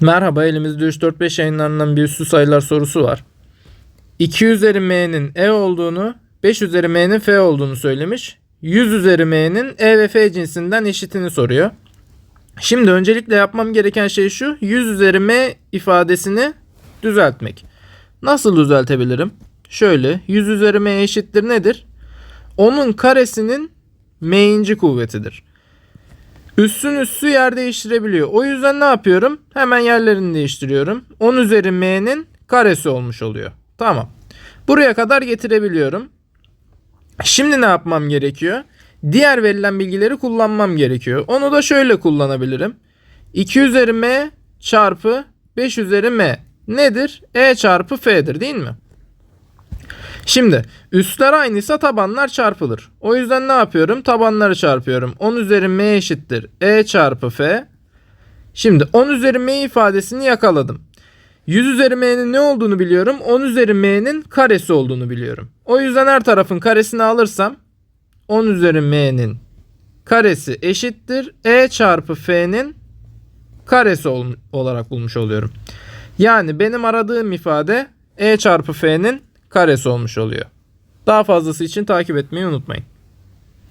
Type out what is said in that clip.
Merhaba elimizde 3-4-5 yayınlarından bir üstü sayılar sorusu var. 2 üzeri m'nin e olduğunu 5 üzeri m'nin f olduğunu söylemiş. 100 üzeri m'nin e ve f cinsinden eşitini soruyor. Şimdi öncelikle yapmam gereken şey şu. 100 üzeri m ifadesini düzeltmek. Nasıl düzeltebilirim? Şöyle 100 üzeri m eşittir nedir? Onun karesinin m'inci kuvvetidir. Üssün üssü yer değiştirebiliyor. O yüzden ne yapıyorum? Hemen yerlerini değiştiriyorum. 10 üzeri m'nin karesi olmuş oluyor. Tamam. Buraya kadar getirebiliyorum. Şimdi ne yapmam gerekiyor? Diğer verilen bilgileri kullanmam gerekiyor. Onu da şöyle kullanabilirim. 2 üzeri m çarpı 5 üzeri m nedir? E çarpı f'dir değil mi? Şimdi üstler aynıysa tabanlar çarpılır. O yüzden ne yapıyorum? Tabanları çarpıyorum. 10 üzeri m eşittir. E çarpı f. Şimdi 10 üzeri m ifadesini yakaladım. 100 üzeri m'nin ne olduğunu biliyorum. 10 üzeri m'nin karesi olduğunu biliyorum. O yüzden her tarafın karesini alırsam 10 üzeri m'nin karesi eşittir. E çarpı f'nin karesi ol- olarak bulmuş oluyorum. Yani benim aradığım ifade E çarpı F'nin karesi olmuş oluyor. Daha fazlası için takip etmeyi unutmayın.